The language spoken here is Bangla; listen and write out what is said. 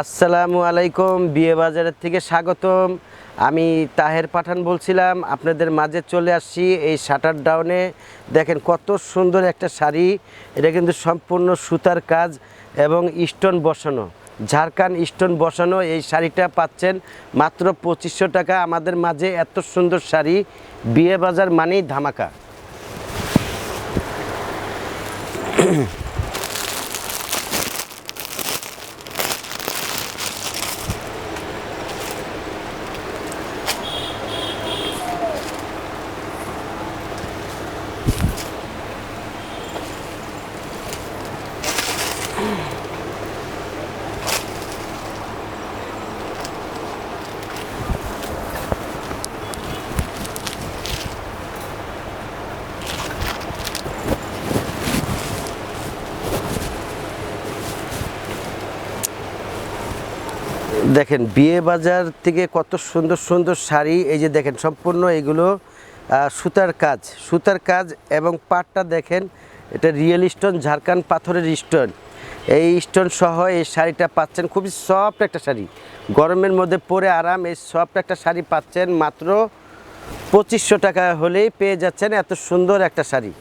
আসসালামু আলাইকুম, বিয়ে বাজারের থেকে স্বাগতম। আমি তাহের পাঠান বলছিলাম, আপনাদের মাঝে চলে আসছি এই শাটার ডাউনে। দেখেন কত সুন্দর একটা শাড়ি, এটা কিন্তু সম্পূর্ণ সুতার কাজ এবং স্টোন বসানো। ঝাড়খান্ড স্টোন বসানো, এই শাড়িটা পাচ্ছেন মাত্র পঁচিশশো টাকা। আমাদের মাঝে এত সুন্দর শাড়ি, বিয়ে বাজার মানেই ধামাকা। দেখেন, বিয়ে বাজার থেকে কত সুন্দর সুন্দর শাড়ি, এই যে দেখেন, সম্পূর্ণ এগুলো সুতার কাজ সুতার কাজ এবং পাটটা দেখেন, এটা রিয়েল স্টোন ঝাড়খান্ড পাথরের স্টোন। এই স্টোন সহ এই শাড়িটা পাচ্ছেন, খুবই সফট একটা শাড়ি। গরমের মধ্যে পরে আরাম, এই সফট একটা শাড়ি পাচ্ছেন, মাত্র পঁচিশশো টাকা হলেই পেয়ে যাচ্ছেন, এত সুন্দর একটা শাড়ি।